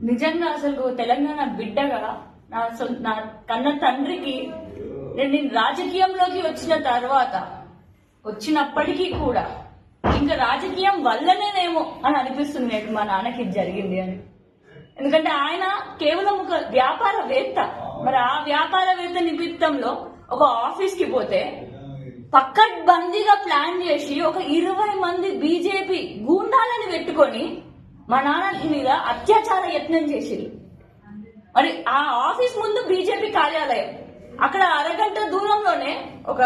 నిజంగా అసలు తెలంగాణ బిడ్డగా నా నా కన్న తండ్రికి నేను రాజకీయంలోకి వచ్చిన తర్వాత వచ్చినప్పటికీ కూడా ఇంకా రాజకీయం వల్లనేనేమో అని అనిపిస్తుంది నేను మా నాన్నకి ఇది జరిగింది అని. ఎందుకంటే ఆయన కేవలం ఒక వ్యాపారవేత్త. మరి ఆ వ్యాపారవేత్త నిమిత్తంలో ఒక ఆఫీస్కి పోతే పక్కడ్బందీగా ప్లాన్ చేసి ఒక ఇరవై మంది బీజేపీ గూండాలని పెట్టుకొని మా నాన్న మీద అత్యాచార యత్నం చేసిరు మరి ఆ ఆఫీస్ ముందు బీజేపీ కార్యాలయం. అక్కడ అరగంట దూరంలోనే ఒక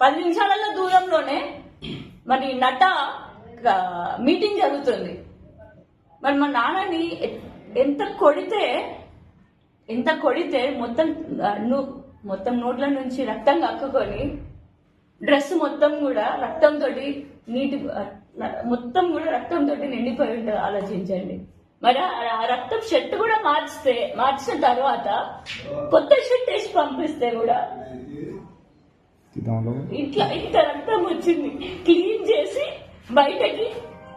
పది నిమిషాల దూరంలోనే మరి నట మీటింగ్ జరుగుతుంది. మరి మా నాన్నని ఎంత కొడితే ఎంత కొడితే మొత్తం మొత్తం నోట్ల నుంచి రక్తం కక్కుకొని డ్రెస్ మొత్తం కూడా రక్తంతో నీటి మొత్తం కూడా రక్తంతో నిండిపోయి ఉంటుంది ఆలోచించండి. మరి ఆ- రక్తం షర్ట్ కూడా మార్చితే మార్చిన తర్వాత కొత్త షర్ట్ వేసి పంపిస్తే కూడా ఇట్లా ఇంత రక్తం వచ్చింది. క్లీన్ చేసి బయటకి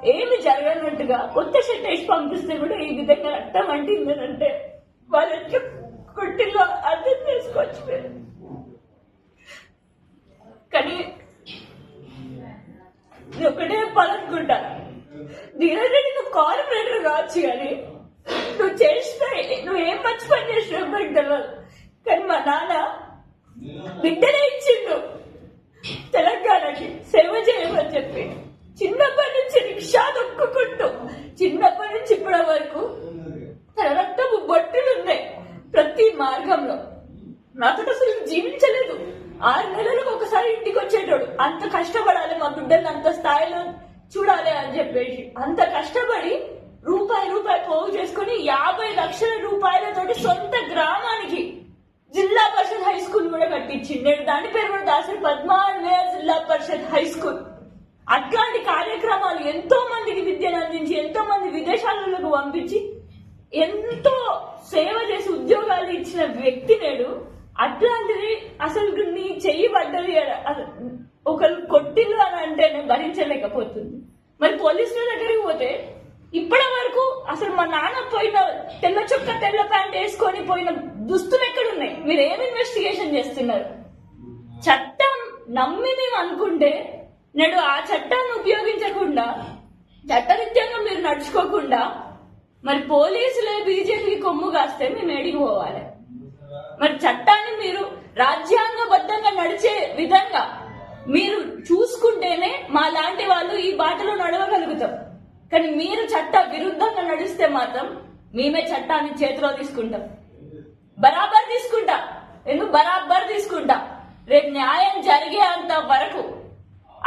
ఏమి జరగనట్టుగా కొత్త షర్ట్ వేసి పంపిస్తే కూడా ఈ విధంగా రక్తం అంటిందనంటే వాళ్ళు ఎట్లా కొట్టిలో అర్థం అనుకుంటా. ధీరజ్ నువ్వు కార్పొరేటర్ కావచ్చు కానీ నువ్వు చేసిన నువ్వు ఏం మంచి పని చేసినావు నాకు తెలియదు కానీ మా నాన్న బిడ్డనే ఇచ్చిండు. తెలంగాణకి సేవ చేయమని చెప్పి. చిన్నప్పటి నుంచి రిక్షా దొక్కుకుంటూ చిన్నప్పటి నుంచి ఇప్పటి వరకు తన రక్తపు బొట్టులు ఉన్నాయి ప్రతి మార్గంలో. నాతో అసలు జీవించలేదు. ఆరు నెలలకు ఒకసారి ఇంటికి వచ్చేటోడు. అంత కష్టపడాలి మా బిడ్డలు అంత స్థాయిలో చూడాలి అని చెప్పేసి అంత కష్టపడి రూపాయి రూపాయి పోగు చేసుకుని యాభై లక్షల రూపాయలతోటి సొంత గ్రామానికి జిల్లా పరిషత్ హై స్కూల్ కూడా కట్టించింది నేను దాని పేరు కూడా దాసరి పద్మాలయ జిల్లా పరిషత్ హై స్కూల్. అట్లాంటి కార్యక్రమాలు ఎంతో మందికి విద్యను అందించి ఎంతో మంది విదేశాలకు పంపించి ఎంతో సేవ చేసి ఉద్యోగాలు ఇచ్చిన వ్యక్తి నేడు అట్లాంటిది అసలు నీ చెయ్యి పడ్డది. ఒకరు కొట్టిన అంటే నేను భరించలేకపోతుంది. మరి పోలీసుల దగ్గరికి పోతే ఇప్పటి వరకు అసలు మా నాన్న పోయిన తెల్ల చొక్క తెల్ల ప్యాంట్ వేసుకొని పోయిన దుస్తులు ఎక్కడున్నాయి? మీరు ఏం ఇన్వెస్టిగేషన్ చేస్తున్నారు? చట్టం నమ్మి మేము అనుకుంటే నేడు ఆ చట్టాన్ని ఉపయోగించకుండా చట్టరీత్యంగా మీరు నడుచుకోకుండా మరి పోలీసులే బీజేపీ కొమ్ము కాస్తే మేము ఏడికి పోవాలి? మరి చట్టాన్ని మీరు రాజ్యాంగబద్ధంగా నడిచే విధంగా మీరు చూసుకుంటేనే మా లాంటి వాళ్ళు ఈ బాటలో నడవగలుగుతాం. కానీ మీరు చట్ట విరుద్ధంగా నడిస్తే మాత్రం మేమే చట్టాన్ని చేతిలో తీసుకుంటాం. బరాబర్ తీసుకుంటా. ఎందుకు బరాబర్ తీసుకుంటా? రేపు న్యాయం జరిగేంత వరకు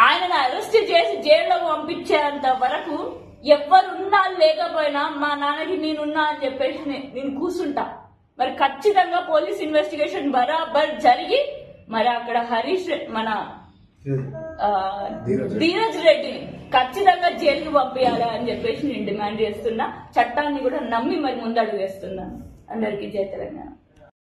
ఆయనను అరెస్ట్ చేసి జైల్లోకి పంపించేంత వరకు ఎవరున్నా లేకపోయినా మా నాన్నకి నేనున్నా అని చెప్పేసి నేను కూర్చుంటా మరి ఖచ్చితంగా పోలీస్ ఇన్వెస్టిగేషన్ బరాబర్ జరిగి మరి అక్కడ హరీష్ మన ధీరజ్ రెడ్డిని ఖచ్చితంగా జైలుకి పంపించాలి అని చెప్పేసి నేను డిమాండ్ చేస్తున్నా. చట్టాన్ని కూడా నమ్మి మరి ముందడుగు వేస్తున్నాను. అందరికీ జయ తెలంగాణ.